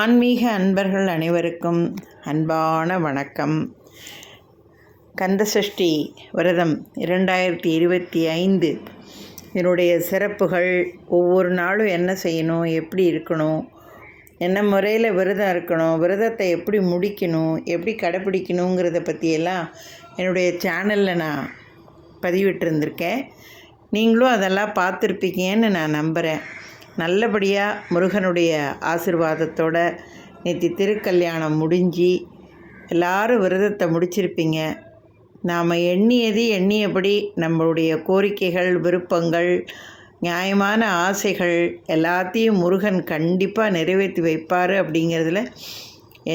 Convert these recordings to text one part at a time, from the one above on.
ஆன்மீக அன்பர்கள் அனைவருக்கும் அன்பான வணக்கம். கந்தசஷ்டி விரதம் இரண்டாயிரத்தி இருபத்தி ஐந்து. இதனுடைய சிறப்புகள் ஒவ்வொரு நாளும் என்ன செய்யணும் எப்படி இருக்கணும் என்ன முறையில் விரதம் இருக்கணும் விரதத்தை எப்படி முடிக்கணும் எப்படி கடைப்பிடிக்கணுங்கிறத பற்றியெல்லாம் என்னுடைய சேனலில் நான் பதிவிட்டிருந்திருக்கேன். நீங்களும் அதெல்லாம் பார்த்துருப்பீங்கன்னு நான் நம்புகிறேன் நல்லபடியாக முருகனுடைய ஆசிர்வாதத்தோட நேற்று திருக்கல்யாணம் முடிஞ்சு எல்லாரும் விரதத்தை முடிச்சிருப்பீங்க. நாம் எண்ணியது எண்ணியபடி நம்மளுடைய கோரிக்கைகள் விருப்பங்கள் நியாயமான ஆசைகள் எல்லாத்தையும் முருகன் கண்டிப்பாக நிறைவேற்றி வைப்பார் அப்படிங்கிறதுல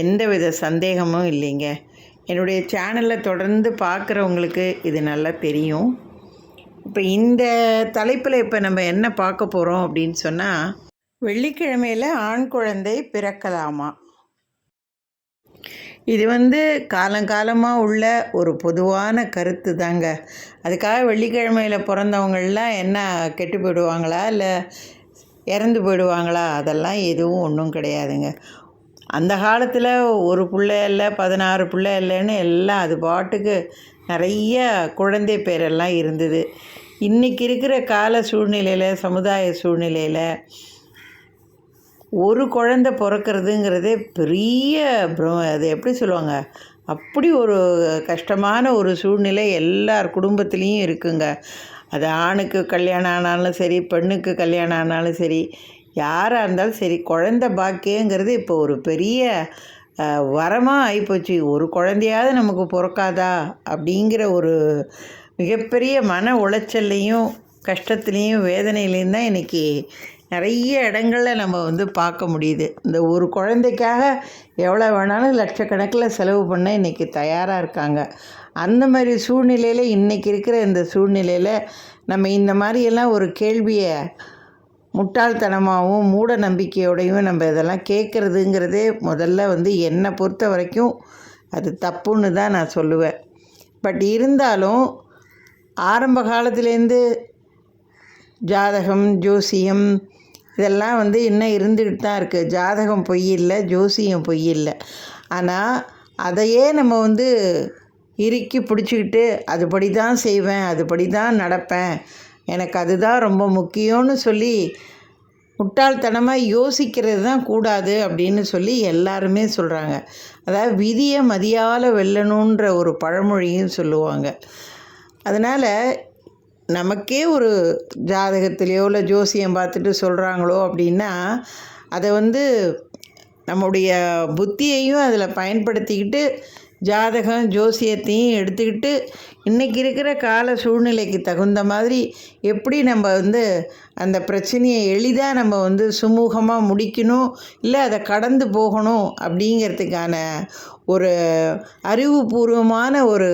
எந்தவித சந்தேகமும் இல்லைங்க. என்னுடைய சேனலை தொடர்ந்து பார்க்குறவங்களுக்கு இது நல்லா தெரியும். இப்போ இந்த தலைப்பில் இப்போ நம்ம என்ன பார்க்க போகிறோம் அப்படின்னு சொன்னால் வெள்ளிக்கிழமையில் ஆண் குழந்தை பிறக்கலாமா? இது வந்து காலங்காலமாக உள்ள ஒரு பொதுவான கருத்து தாங்க. அதுக்காக வெள்ளிக்கிழமையில் பிறந்தவங்கள்லாம் என்ன கெட்டு போயிடுவாங்களா? இல்லை இறந்து போயிடுவாங்களா? அதெல்லாம் எதுவும் ஒன்றும் கிடையாதுங்க. அந்த காலத்தில் ஒரு பிள்ளை இல்லை பதினாறு பிள்ளை இல்லைன்னு எல்லாம் அது பாட்டுக்கு நிறைய குழந்தை பேரெல்லாம் இருந்தது. இன்றைக்கி இருக்கிற கால சூழ்நிலையில் சமுதாய சூழ்நிலையில் ஒரு குழந்த பிறக்கிறதுங்கிறதே பெரிய அது எப்படி சொல்லுவாங்க? அப்படி ஒரு கஷ்டமான ஒரு சூழ்நிலை எல்லார் குடும்பத்துலேயும் இருக்குங்க. அது ஆணுக்கு கல்யாணம் ஆனாலும் சரி பெண்ணுக்கு கல்யாணம் ஆனாலும் சரி யாராக இருந்தாலும் சரி குழந்த பாக்கியங்கிறது இப்போ ஒரு பெரிய வரமாக ஆகிப்போச்சு ஒரு குழந்தையாவது நமக்கு பிறக்காதா? அப்படிங்கிற ஒரு மிகப்பெரிய மன உளைச்சல்லையும் கஷ்டத்துலேயும் வேதனையிலையும் தான் இன்றைக்கி நிறைய இடங்களில் நம்ம வந்து பார்க்க முடியுது. இந்த ஒரு குழந்தைக்காக எவ்வளோ வேணாலும் லட்சக்கணக்கில் செலவு பண்ண இன்றைக்கி தயாராக இருக்காங்க. அந்த மாதிரி சூழ்நிலையில் இன்றைக்கி இருக்கிற இந்த சூழ்நிலையில் நம்ம இந்த மாதிரியெல்லாம் ஒரு கேள்வியை முட்டாள்தனமாகவும் மூட நம்பிக்கையோடையும் நம்ம இதெல்லாம் கேட்குறதுங்கிறதே முதல்ல வந்து என்னை பொறுத்த வரைக்கும் அது தப்புன்னு தான் நான் சொல்லுவேன். பட் இருந்தாலும் ஆரம்ப காலத்துலேருந்து ஜாதகம் ஜோசியம் இதெல்லாம் வந்து இன்னும் இருந்துக்கிட்டு தான் இருக்குது ஜாதகம் பொய் இல்லை ஜோசியம் பொய் இல்லை. ஆனால் அதையே நம்ம வந்து இறுக்கி பிடிச்சிக்கிட்டு அதுபடி தான் செய்வேன் அதுபடி தான் நடப்பேன் எனக்கு அதுதான் ரொம்ப முக்கியம்னு சொல்லி முட்டாள்தனமாக யோசிக்கிறது தான் கூடாது அப்படின்னு சொல்லி எல்லாருமே சொல்கிறாங்க அதாவது விதியை மதியால் வெல்லணுன்ற ஒரு பழமொழியும் சொல்லுவாங்க. அதனால் நமக்கே ஒரு ஜாதகத்திலேயோ இல்லை ஜோசியம் பார்த்துட்டு சொல்கிறாங்களோ அப்படின்னா அதை வந்து நம்முடைய புத்தியையும் அதில் பயன்படுத்திக்கிட்டு ஜாதகம் ஜோசியத்தையும் எடுத்துக்கிட்டு இன்றைக்கி இருக்கிற கால சூழ்நிலைக்கு தகுந்த மாதிரி எப்படி நம்ம வந்து அந்த பிரச்சனையை எளிதாக நம்ம வந்து சுமூகமாக முடிக்கணும் இல்லை அதை கடந்து போகணும் அப்படிங்கிறதுக்கான ஒரு அறிவுபூர்வமான ஒரு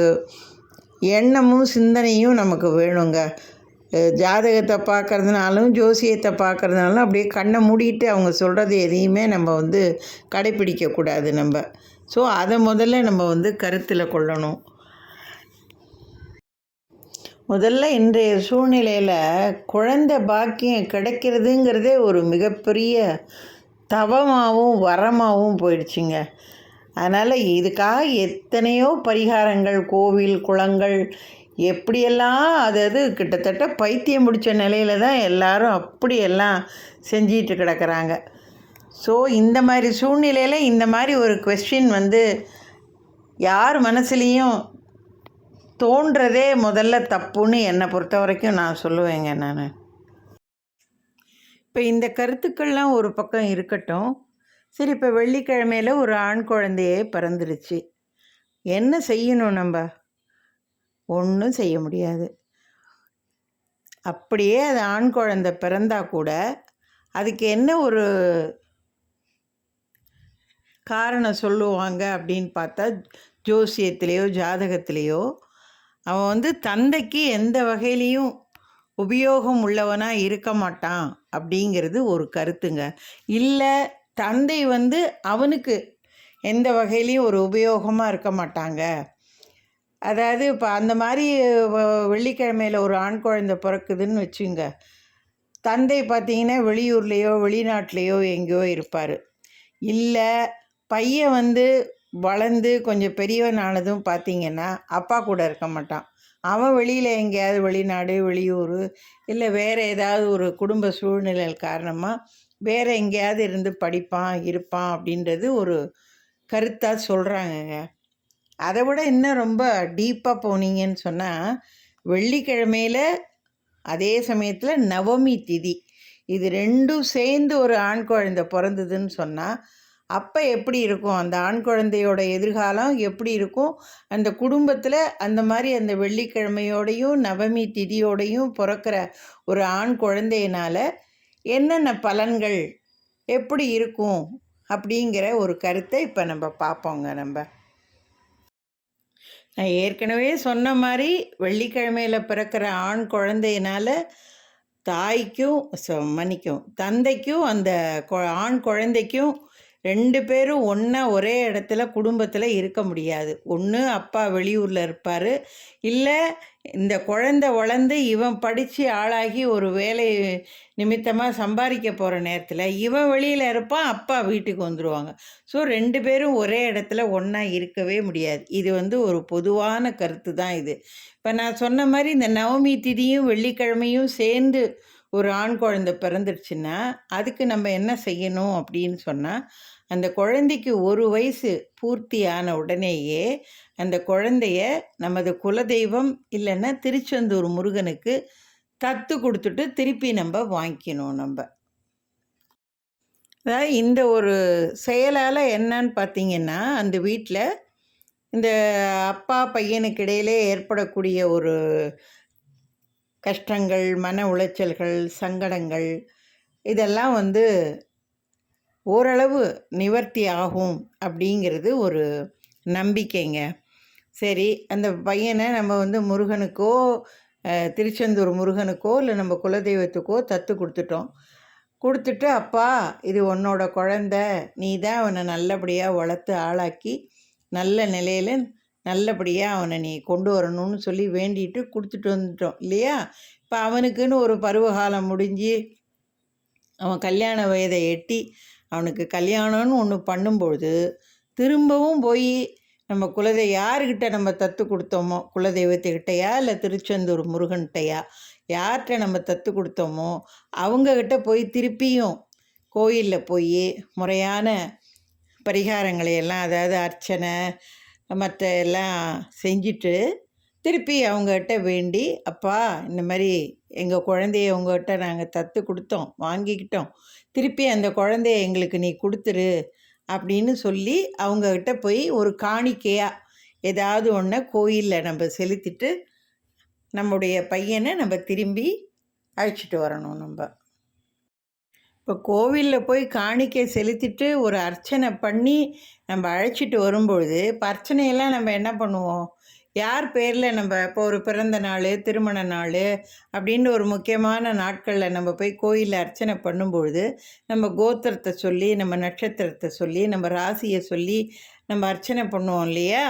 எண்ணமும் சிந்தனையும் நமக்கு வேணுங்க. ஜாதகத்தை பார்க்கறதுனாலும் ஜோசியத்தை பார்க்கறதுனாலும் அப்படியே கண்ணை மூடிட்டு அவங்க சொல்கிறது எதையுமே நம்ம வந்து கடைப்பிடிக்கக்கூடாது நம்ம. ஸோ அதை முதல்ல நம்ம வந்து கருத்தில் கொள்ளணும். முதல்ல இன்றைய சூழ்நிலையில் குழந்தை பாக்கியம் கிடைக்கிறதுங்கிறதே ஒரு மிகப்பெரிய தவமாகவும் வரமாகவும் போயிடுச்சுங்க. அதனால் இதுக்காக எத்தனையோ பரிகாரங்கள் கோவில் குளங்கள் எப்படியெல்லாம் அதாவது அது கிட்டத்தட்ட பைத்தியம் பிடிச்ச நிலையில தான் எல்லாரும் அப்படியெல்லாம் செஞ்சிட்டு கிடக்குறாங்க. ஸோ இந்த மாதிரி சூழ்நிலையில் இந்த மாதிரி ஒரு கொஸ்டின் வந்து யார் மனசுலேயும் தோன்றதே முதல்ல தப்புன்னு என்னை பொறுத்த வரைக்கும் நான் சொல்லுவேங்க நான். இப்போ இந்த கருத்துக்கள்லாம் ஒரு பக்கம் இருக்கட்டும். சரி இப்போ வெள்ளிக்கிழமையில் ஒரு ஆண் குழந்தையே பிறந்துருச்சு என்ன செய்யணும் நம்ம? ஒன்றும் செய்ய முடியாது. அப்படியே அது ஆண் குழந்தை பிறந்தா கூட அதுக்கு என்ன ஒரு காரணம் சொல்லுவாங்க அப்படின்னு பார்த்தா ஜோசியத்திலேயோ ஜாதகத்திலேயோ அவன் வந்து தந்தைக்கு எந்த வகையிலையும் உபயோகம் உள்ளவனாக இருக்க மாட்டான் அப்படிங்கிறது ஒரு கருத்துங்க. இல்லை தந்தை வந்து அவனுக்கு எந்த வகையிலையும் ஒரு உபயோகமாக இருக்க மாட்டாங்க. அதாவது இப்போ அந்த மாதிரி வ- வெள்ளிக்கிழமையில் ஒரு ஆண் குழந்தை பிறக்குதுன்னு வச்சுங்க. தந்தை பார்த்தீங்கன்னா வெளியூர்லேயோ வெளிநாட்டிலேயோ எங்கேயோ இருப்பார். இல்லை பையன் வந்து வளர்ந்து கொஞ்சம் பெரியவனானதும் பார்த்தீங்கன்னா அப்பா கூட இருக்க மாட்டான். அவன் வெளியில் எங்கேயாவது வெளிநாடு வெளியூர் இல்லை வேறு ஏதாவது ஒரு குடும்ப சூழ்நிலை காரணமாக வேறு எங்கேயாவது இருந்து படிப்பான் இருப்பான் அப்படின்றது ஒரு கருத்தாக சொல்கிறாங்கங்க அதை விட இன்னும் ரொம்ப டீப்பாக போனீங்கன்னு சொன்னால் வெள்ளிக்கிழமையில் அதே சமயத்தில் நவமி திதி. இது ரெண்டும் சேர்ந்து ஒரு ஆண் குழந்தை பிறந்ததுன்னு சொன்னால் அப்போ எப்படி இருக்கும்? அந்த ஆண் குழந்தையோட எதிர்காலம் எப்படி இருக்கும்? அந்த குடும்பத்தில் அந்த மாதிரி அந்த வெள்ளிக்கிழமையோடையும் நவமி திதியோடையும் பிறக்கிற ஒரு ஆண் குழந்தையினால் என்னென்ன பலன்கள் எப்படி இருக்கும்? அப்படிங்கிற ஒரு கருத்தை இப்போ நம்ம பார்ப்போங்க நம்ம. நான் ஏற்கனவே சொன்ன மாதிரி வெள்ளிக்கிழமையில் பிறக்கிற ஆண் குழந்தையினால் தாய்க்கும் ச- மன்னிக்கும் தந்தைக்கும் அந்த கொ- ஆண் குழந்தைக்கும் ரெண்டு பேரும் ஒன்றா ஒரே இடத்துல குடும்பத்தில் இருக்க முடியாது. ஒன்று அப்பா வெளியூரில் இருப்பார். இல்லை இந்த குழந்தை வளர்ந்து இவன் படித்து ஆளாகி ஒரு வேலை நிமித்தமாக சம்பாதிக்க போகிற நேரத்தில் இவன் வெளியில் இருப்பான் அப்பா வீட்டுக்கு வந்துடுவாங்க ஸோ ரெண்டு பேரும் ஒரே இடத்துல ஒன்றா இருக்கவே முடியாது. இது வந்து ஒரு பொதுவான கருத்து தான் இது. இப்போ நான் சொன்ன மாதிரி இந்த நவமி திதியும் வெள்ளிக்கிழமையும் சேர்ந்து ஒரு ஆண் குழந்தை பிறந்துருச்சுன்னா அதுக்கு நம்ம என்ன செய்யணும் அப்படின்னு சொன்னால் அந்த குழந்தைக்கு ஒரு வயசு பூர்த்தி ஆன உடனேயே அந்த குழந்தைய நமது குலதெய்வம் இல்லைன்னா திருச்செந்தூர் முருகனுக்கு தத்து கொடுத்துட்டு திருப்பி நம்ம வாங்கிக்கணும் நம்ம. அதாவது இந்த ஒரு செயலால் என்னன்னு பார்த்தீங்கன்னா அந்த வீட்டில் இந்த அப்பா பையனுக்கு இடையிலே ஏற்படக்கூடிய ஒரு கஷ்டங்கள் மன உளைச்சல்கள் சங்கடங்கள் இதெல்லாம் வந்து ஓரளவு நிவர்த்தி ஆகும் அப்படிங்கிறது ஒரு நம்பிக்கைங்க. சரி அந்த பையனை நம்ம வந்து முருகனுக்கோ திருச்செந்தூர் முருகனுக்கோ இல்லை நம்ம குலதெய்வத்துக்கோ தத்து கொடுத்துட்டோம். கொடுத்துட்டு அப்பா இது உன்னோட குழந்த. நீ தான் அவனை நல்லபடியாக வளர்த்து ஆளாக்கி நல்ல நிலையில் நல்லபடியாக அவனை நீ கொண்டு வரணும்னு சொல்லி வேண்டிட்டு கொடுத்துட்டு வந்துட்டோம் இல்லையா? இப்போ அவனுக்குன்னு ஒரு பருவகாலம் முடிஞ்சு அவன் கல்யாண வயதை எட்டி அவனுக்கு கல்யாணம்னு ஒன்று பண்ணும்பொழுது திரும்பவும் போய் நம்ம குலதெய் யாருக்கிட்ட நம்ம தத்து கொடுத்தோமோ குலதெய்வத்துக்கிட்டையா இல்லை திருச்செந்தூர் முருகன்கிட்டையா யார்கிட்ட நம்ம தத்து கொடுத்தோமோ அவங்கக்கிட்ட போய் திருப்பியும் கோயிலில் போய் முறையான பரிகாரங்களை எல்லாம் அதாவது அர்ச்சனை மற்ற எல்லாம் செஞ்சுட்டு திருப்பி அவங்ககிட்ட வேண்டி அப்பா இந்த மாதிரி எங்கள் குழந்தைய உங்ககிட்ட நாங்கள் தத்து கொடுத்தோம் வாங்கிக்கிட்டோம். திருப்பி அந்த குழந்தைய எங்களுக்கு நீ கொடுத்துரு அப்படின்னு சொல்லி அவங்கக்கிட்ட போய் ஒரு காணிக்கையாக ஏதாவது ஒன்று கோயிலில் நம்ம செலுத்திட்டு நம்முடைய பையனை நம்ம திரும்பி அழைச்சிட்டு வரணும் நம்ம. இப்போ கோவிலில் போய் காணிக்கை செலுத்திட்டு ஒரு அர்ச்சனை பண்ணி நம்ம அழைச்சிட்டு வரும்பொழுது இப்போ அர்ச்சனையெல்லாம் நம்ம என்ன பண்ணுவோம்? யார் பேரில் நம்ம இப்போ ஒரு பிறந்த நாள் திருமண நாள் அப்படின்னு ஒரு முக்கியமான நாட்களில் நம்ம போய் கோயிலில் அர்ச்சனை பண்ணும்பொழுது நம்ம கோத்திரத்தை சொல்லி நம்ம நட்சத்திரத்தை சொல்லி நம்ம ராசியை சொல்லி நம்ம அர்ச்சனை பண்ணுவோம் இல்லையா?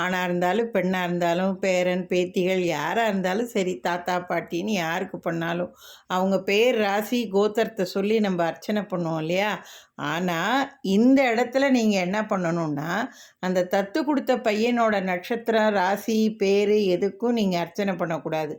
ஆணாக இருந்தாலும் பெண்ணாக இருந்தாலும் பேரன் பேத்திகள் யாராக இருந்தாலும் சரி தாத்தா பாட்டின்னு யாருக்கு பண்ணாலும் அவங்க பேர் ராசி கோத்திரத்தை சொல்லி நம்ம அர்ச்சனை பண்ணுவோம் இல்லையா? ஆனால் இந்த இடத்துல நீங்கள் என்ன பண்ணணும்னா அந்த தத்து கொடுத்த பையனோட நட்சத்திரம் ராசி பேர் எதுக்கும் நீங்கள் அர்ச்சனை பண்ணக்கூடாது.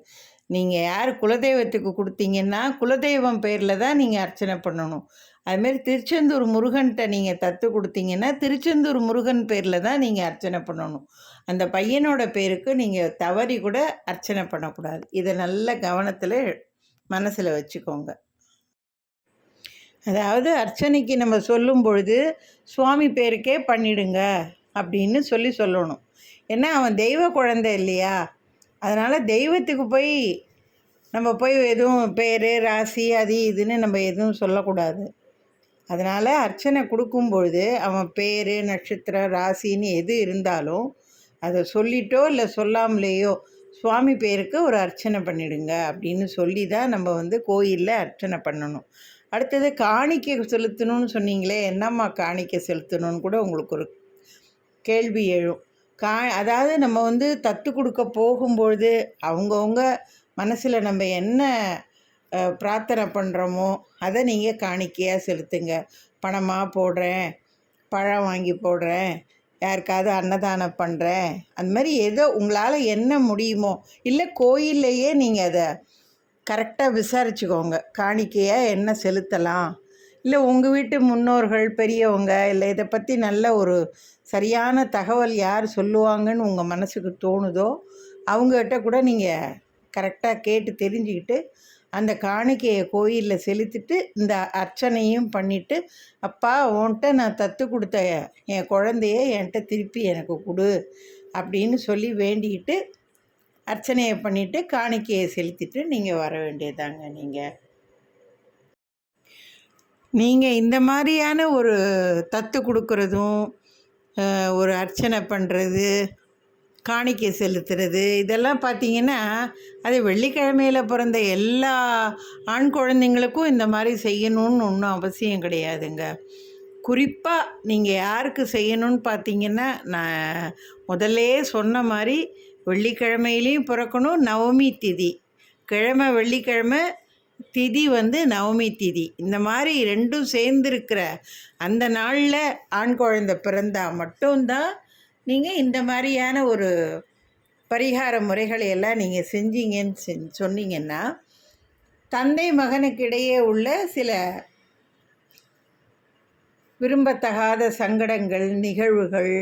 நீங்கள் யார் குலதெய்வத்துக்கு கொடுத்தீங்கன்னா குலதெய்வம் பேரில் தான் நீங்கள் அர்ச்சனை பண்ணணும். அதுமாரி திருச்செந்தூர் முருகன்கிட்ட நீங்கள் தத்து கொடுத்தீங்கன்னா திருச்செந்தூர் முருகன் பேரில் தான் நீங்கள் அர்ச்சனை பண்ணணும். அந்த பையனோட பேருக்கு நீங்கள் தவறி கூட அர்ச்சனை பண்ணக்கூடாது. இதை நல்ல கவனத்தில் மனசில் வச்சுக்கோங்க. அதாவது அர்ச்சனைக்கு நம்ம சொல்லும் பொழுது சுவாமி பேருக்கே பண்ணிடுங்க அப்படின்னு சொல்லி சொல்லணும். ஏன்னா அவன் தெய்வ குழந்தை இல்லையா? அதனால் தெய்வத்துக்கு போய் நம்ம போய் எதுவும் பேர் ராசி அது இதுன்னு நம்ம எதுவும் சொல்லக்கூடாது. அதனால் அர்ச்சனை கொடுக்கும் பொழுது அவன் பேர் நட்சத்திரம் ராசின்னு எது இருந்தாலும் அதை சொல்லிட்டோ இல்லை சொல்லாமலேயோ சுவாமி பேருக்கு ஒரு அர்ச்சனை பண்ணிடுங்க அப்படின்னு சொல்லி தான் நம்ம வந்து கோயிலில் அர்ச்சனை பண்ணணும். அடுத்தது காணிக்கை செலுத்தணும்னு சொன்னீங்களே என்னம்மா காணிக்கை செலுத்தணும்னு கூட உங்களுக்கு ஒரு கேள்வி எழும். கா அதாவது நம்ம வந்து தத்து கொடுக்க போகும்பொழுது அவங்கவுங்க மனசில் நம்ம என்ன பிரார்த்தனை பண்ணுறோமோ அதை நீங்கள் காணிக்கையாக செலுத்துங்க. பணமாக போடுறேன் பழம் வாங்கி போடுறேன் யாருக்காவது அன்னதானம் பண்ணுறேன் அந்த மாதிரி ஏதோ உங்களால் என்ன முடியுமோ இல்லை கோயில்லையே நீங்கள் அதை கரெக்டாக விசாரிச்சுக்கோங்க. காணிக்கையாக என்ன செலுத்தலாம்? இல்லை உங்கள் வீட்டு முன்னோர்கள் பெரியவங்க இல்லை இதை பற்றி நல்ல ஒரு சரியான தகவல் யார் சொல்லுவாங்கன்னு உங்கள் மனசுக்கு தோணுதோ அவங்ககிட்ட கூட நீங்கள் கரெக்டாக கேட்டு தெரிஞ்சுக்கிட்டு அந்த காணிக்கையை கோயிலில் செலுத்திட்டு இந்த அர்ச்சனையும் பண்ணிவிட்டு அப்பா உன்கிட்ட நான் தத்து கொடுத்த என் குழந்தைய என்கிட்ட திருப்பி எனக்கு கொடு அப்படின்னு சொல்லி வேண்டிக்கிட்டு அர்ச்சனையை பண்ணிவிட்டு காணிக்கையை செலுத்திட்டு நீங்கள் வர வேண்டியதாங்க நீங்கள் நீங்கள் இந்த மாதிரியான ஒரு தத்து கொடுக்குறதும் ஒரு அர்ச்சனை பண்ணுறது காணிக்கை செலுத்துறது இதெல்லாம் பார்த்தீங்கன்னா அது வெள்ளிக்கிழமையில் பிறந்த எல்லா ஆண் குழந்தைங்களுக்கும் இந்த மாதிரி செய்யணும்னு ஒன்றும் அவசியம் கிடையாதுங்க. குறிப்பாக நீங்கள் யாருக்கு செய்யணும்னு பார்த்தீங்கன்னா நான் முதல்லே சொன்ன மாதிரி வெள்ளிக்கிழமையிலையும் பிறக்கணும் நவமி திதி. கிழமை வெள்ளிக்கிழமை திதி வந்து நவமி திதி. இந்த மாதிரி ரெண்டும் சேர்ந்துருக்கிற அந்த நாளில் ஆண் குழந்தை பிறந்தா மட்டும்தான் நீங்கள் இந்த மாதிரியான ஒரு பரிகார முறைகளை எல்லாம் நீங்கள் செஞ்சீங்கன்னு செஞ் சொன்னீங்கன்னா தந்தை மகனுக்கு இடையே உள்ள சில விரும்பத்தகாத சங்கடங்கள் நிகழ்வுகள்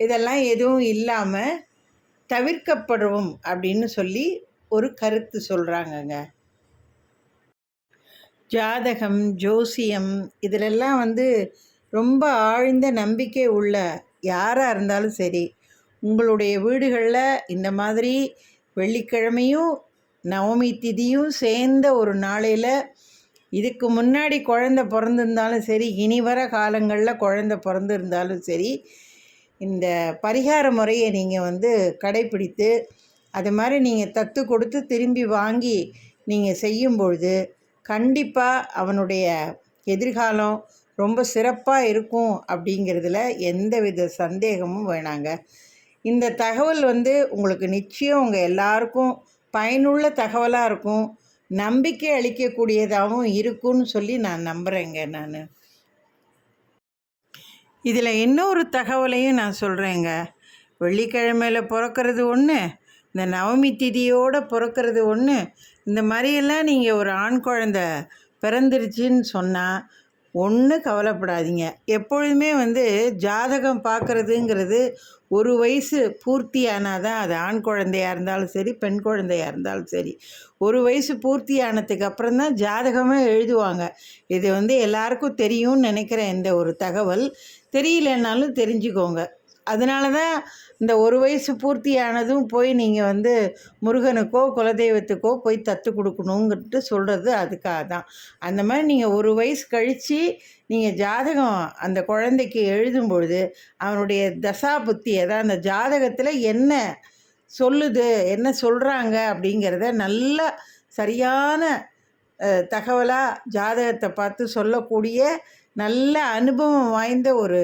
இதெல்லாம் எதுவும் இல்லாமல் தவிர்க்கப்படும் அப்படின்னு சொல்லி ஒரு கருத்து சொல்கிறாங்கங்க ஜாதகம் ஜோசியம் இதிலெல்லாம் வந்து ரொம்ப ஆழ்ந்த நம்பிக்கை உள்ள யாராக இருந்தாலும் சரி உங்களுடைய வீடுகளில் இந்த மாதிரி வெள்ளிக்கிழமையும் நவமி திதியும் சேர்ந்த ஒரு நாளையில் இதுக்கு முன்னாடி குழந்த பிறந்திருந்தாலும் சரி இனி வர காலங்களில் குழந்த பிறந்திருந்தாலும் சரி இந்த பரிகார முறையை நீங்கள் வந்து கடைப்பிடித்து அது மாதிரி நீங்கள் தத்து கொடுத்து திரும்பி வாங்கி நீங்கள் செய்யும் பொழுது கண்டிப்பாக அவனுடைய எதிர்காலம் ரொம்ப சிறப்பாக இருக்கும் அப்படிங்கிறதுல எந்தவித சந்தேகமும் வேணாங்க. இந்த தகவல் வந்து உங்களுக்கு நிச்சயம் உங்கள் எல்லாருக்கும் பயனுள்ள தகவலாக இருக்கும். நம்பிக்கை அளிக்கக்கூடியதாகவும் இருக்கும்னு சொல்லி நான் நம்புகிறேங்க நான். இதில் இன்னொரு தகவலையும் நான் சொல்கிறேங்க வெள்ளிக்கிழமையில் பிறக்கிறது ஒன்று இந்த நவமி திதியோடு பிறக்கிறது ஒன்று இந்த மாதிரியெல்லாம் நீங்கள் ஒரு ஆண் குழந்த பிறந்துருச்சின்னு சொன்னால் ஒன்றும் கவலைப்படாதீங்க. எப்பொழுதுமே வந்து ஜாதகம் பார்க்குறதுங்கிறது ஒரு வயசு பூர்த்தி ஆனால் தான் அது ஆண் குழந்தையாக இருந்தாலும் சரி பெண் குழந்தையாக இருந்தாலும் சரி ஒரு வயசு பூர்த்தியானதுக்கு அப்புறம் தான் ஜாதகமே எழுதுவாங்க. இது வந்து எல்லாருக்கும் தெரியும்னு நினைக்கிறேன் இந்த ஒரு தகவல். தெரியலனாலும் தெரிஞ்சுக்கோங்க. அதனால தான் இந்த ஒரு வயசு பூர்த்தியானதும் போய் நீங்கள் வந்து முருகனுக்கோ குலதெய்வத்துக்கோ போய் தத்து கொடுக்கணுங்கிறது சொல்கிறது அதுக்காக தான் அந்த மாதிரி நீங்கள் ஒரு வயசு கழித்து நீங்கள் ஜாதகம் அந்த குழந்தைக்கு எழுதும் பொழுது அவனுடைய தசா புத்தி அதாவது அந்த ஜாதகத்தில் என்ன சொல்லுது என்ன சொல்கிறாங்க அப்படிங்கிறத நல்லா சரியான தகவலாக ஜாதகத்தை பார்த்து சொல்லக்கூடிய நல்ல அனுபவம் வாய்ந்த ஒரு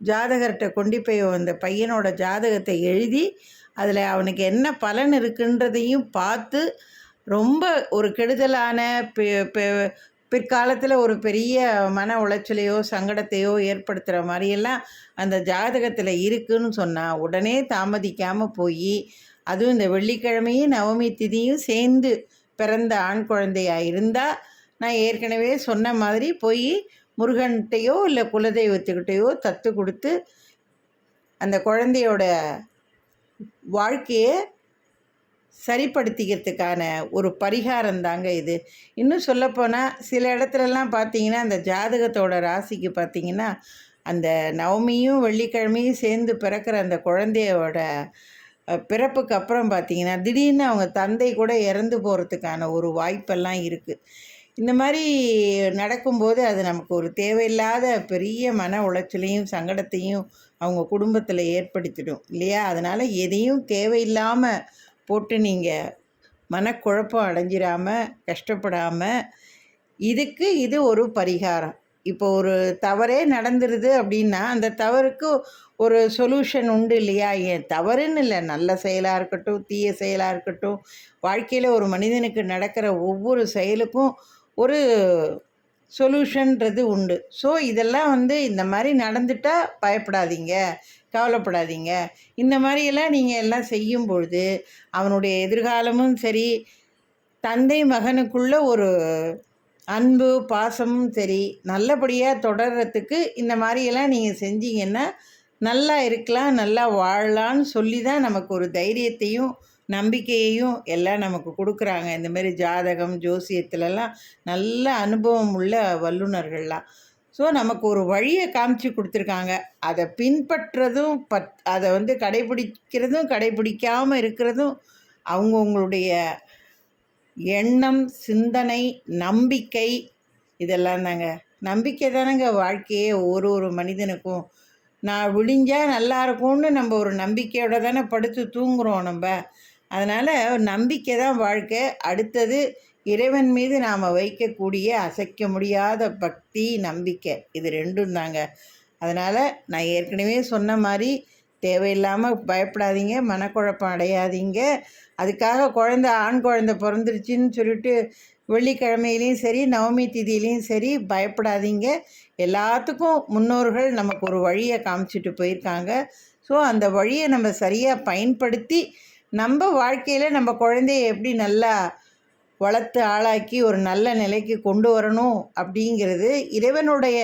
ஜாதகர்கிட்ட கொண்டு போய் அந்த பையனோட ஜாதகத்தை எழுதி அதில் அவனுக்கு என்ன பலன் இருக்குன்றதையும் பார்த்து ரொம்ப ஒரு கெடுதலான பிற்காலத்தில் ஒரு பெரிய மன உளைச்சலையோ சங்கடத்தையோ ஏற்படுத்துகிற மாதிரியெல்லாம் அந்த ஜாதகத்தில் இருக்குன்னு சொன்னால் உடனே தாமதிக்காமல் போய் அதுவும் இந்த வெள்ளிக்கிழமையும் நவமி திதியும் சேர்ந்து பிறந்த ஆண் குழந்தையாக இருந்தால் நான் ஏற்கனவே சொன்ன மாதிரி போய் முருகன்கிட்டையோ இல்லை குலதெய்வத்துக்கிட்டேயோ தத்து கொடுத்து அந்த குழந்தையோட வாழ்க்கையை சரிப்படுத்திக்கிறதுக்கான ஒரு பரிகாரம் தாங்க இது. இன்னும் சொல்லப்போனால் சில இடத்துலலாம் பார்த்தீங்கன்னா அந்த ஜாதகத்தோட ராசிக்கு பார்த்தீங்கன்னா அந்த நவமியும் வெள்ளிக்கிழமையும் சேர்ந்து பிறக்கிற அந்த குழந்தையோட பிறப்புக்கு அப்புறம் பார்த்தீங்கன்னா திடீர்னு அவங்க தந்தை கூட இறந்து போகிறதுக்கான ஒரு வாய்ப்பெல்லாம் இருக்குது இந்த மாதிரி நடக்கும்போது அது நமக்கு ஒரு தேவையில்லாத பெரிய மன உளைச்சலையும் சங்கடத்தையும் அவங்க குடும்பத்தில் ஏற்படுத்திடும் இல்லையா? அதனால் எதையும் தேவையில்லாமல் போட்டு நீங்கள் மனக்குழப்பம் அடைஞ்சிடாமல் கஷ்டப்படாமல் இதுக்கு இது ஒரு பரிகாரம். இப்போ ஒரு தவறே நடந்துருது அப்படின்னா அந்த தவறுக்கு ஒரு சொல்யூஷன் உண்டு இல்லையா? ஏன் தவறுன்னு இல்லை நல்ல செயலாக இருக்கட்டும் தீய செயலாக இருக்கட்டும் வாழ்க்கையில் ஒரு மனிதனுக்கு நடக்கிற ஒவ்வொரு செயலுக்கும் ஒரு சொல்யூஷன்றது உண்டு. ஸோ இதெல்லாம் வந்து இந்த மாதிரி நடந்துட்டால் பயப்படாதீங்க கவலைப்படாதீங்க. இந்த மாதிரியெல்லாம் நீங்கள் எல்லாம் செய்யும் பொழுது அவனுடைய எதிர்காலமும் சரி தந்தை மகனுக்குள்ள ஒரு அன்பு பாசமும் சரி நல்லபடியாக தொடர்கிறதுக்கு இந்த மாதிரியெல்லாம் நீங்கள் செஞ்சீங்கன்னா நல்லா இருக்கலாம் நல்லா வாழலான்னு சொல்லி தான் நமக்கு ஒரு தைரியத்தையும் நம்பிக்கையையும் எல்லாம் நமக்கு கொடுக்குறாங்க. இந்தமாரி ஜாதகம் ஜோசியத்துலலாம் நல்ல அனுபவம் உள்ள வல்லுநர்கள்லாம். ஸோ நமக்கு ஒரு வழியை காமிச்சு கொடுத்துருக்காங்க. அதை பின்பற்றதும் பத் அதை வந்து கடைபிடிக்கிறதும் கடைபிடிக்காமல் இருக்கிறதும் அவங்கவுங்களுடைய எண்ணம் சிந்தனை நம்பிக்கை இதெல்லாம் தாங்க. நம்பிக்கை தானேங்க வாழ்க்கையே ஒரு ஒரு மனிதனுக்கும். நான் விடிஞ்சால் நல்லா இருக்கும்னு நம்ம ஒரு நம்பிக்கையோட தானே படுத்து தூங்குறோம் நம்ம. அதனால் நம்பிக்கை தான் வாழ்க்கை. அடுத்தது இறைவன் மீது நாம் வைக்கக்கூடிய அசைக்க முடியாத பக்தி நம்பிக்கை இது ரெண்டும் தாங்க. அதனால் நான் ஏற்கனவே சொன்ன மாதிரி தேவையில்லாமல் பயப்படாதீங்க மனக்குழப்பம் அடையாதீங்க. அதுக்காக குழந்த ஆண் குழந்த பிறந்துருச்சின்னு சொல்லிட்டு வெள்ளிக்கிழமையிலையும் சரி நவமி திதியிலையும் சரி பயப்படாதீங்க. எல்லாத்துக்கும் முன்னோர்கள் நமக்கு ஒரு வழியை காமிச்சிட்டு போயிருக்காங்க. ஸோ அந்த வழியை நம்ம சரியாக பயன்படுத்தி நம்ம வாழ்க்கையில் நம்ம குழந்தைய எப்படி நல்லா வளர்த்து ஆளாக்கி ஒரு நல்ல நிலைக்கு கொண்டு வரணும் அப்படிங்கிறது இறைவனுடைய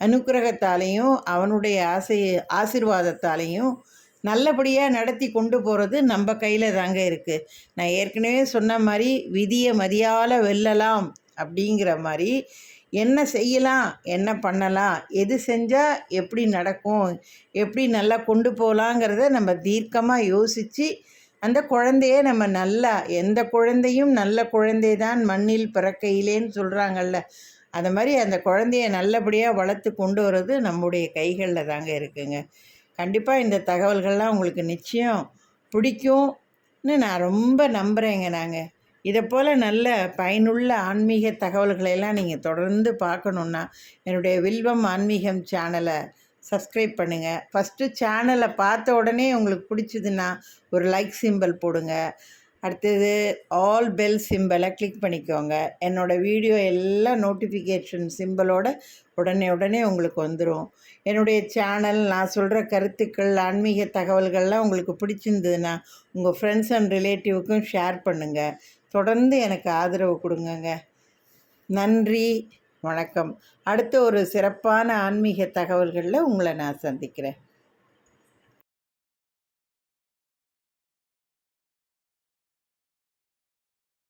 அனுக்கிரகத்தாலையும் அவனுடைய ஆசை ஆசிர்வாதத்தாலையும் நல்லபடியாக நடத்தி கொண்டு போகிறது நம்ம கையில் தாங்க இருக்குது நான் ஏற்கனவே சொன்ன மாதிரி விதியை மதியால் வெல்லலாம் அப்படிங்கிற மாதிரி என்ன செய்யலாம் என்ன பண்ணலாம் எது செஞ்சால் எப்படி நடக்கும் எப்படி நல்லா கொண்டு போகலாங்கிறத நம்ம தீர்க்கமாக யோசித்து அந்த குழந்தைய நம்ம நல்லா எந்த குழந்தையும் நல்ல குழந்தை தான் மண்ணில் பிறக்கையிலேன்னு சொல்கிறாங்கல்ல அந்த மாதிரி அந்த குழந்தைய நல்லபடியாக வளர்த்து கொண்டு வர்றது நம்முடைய கைகளில் தாங்க இருக்குங்க. கண்டிப்பாக இந்த தகவல்கள்லாம் உங்களுக்கு நிச்சயம் பிடிக்கும்னு நான் ரொம்ப நம்புகிறேங்க நாங்கள் இதை போல் நல்ல பயனுள்ள ஆன்மீக தகவல்களையெல்லாம் நீங்கள் தொடர்ந்து பார்க்கணுன்னா என்னுடைய வில்வம் ஆன்மீகம் சேனலை சப்ஸ்கிரைப் பண்ணுங்கள் ஃபஸ்ட்டு சேனலை பார்த்த உடனே உங்களுக்கு பிடிச்சதுன்னா ஒரு லைக் சிம்பிள் போடுங்க. அடுத்தது ஆல் பெல் சிம்பிளை கிளிக் பண்ணிக்கோங்க. என்னோடய வீடியோ எல்லாம் நோட்டிஃபிகேஷன் சிம்பிளோட உடனே உடனே உங்களுக்கு வந்துடும் என்னுடைய சேனல் நான் சொல்கிற கருத்துக்கள் ஆன்மீக தகவல்கள்லாம் உங்களுக்கு பிடிச்சிருந்ததுன்னா உங்கள் ஃப்ரெண்ட்ஸ் அண்ட் ரிலேட்டிவுக்கும் ஷேர் பண்ணுங்கள் தொடர்ந்து எனக்கு ஆதரவு கொடுங்கங்க. நன்றி. வணக்கம். அடுத்த ஒரு சிறப்பான ஆன்மீக தகவல்களில் உங்களை நான் சந்திக்கிறேன்.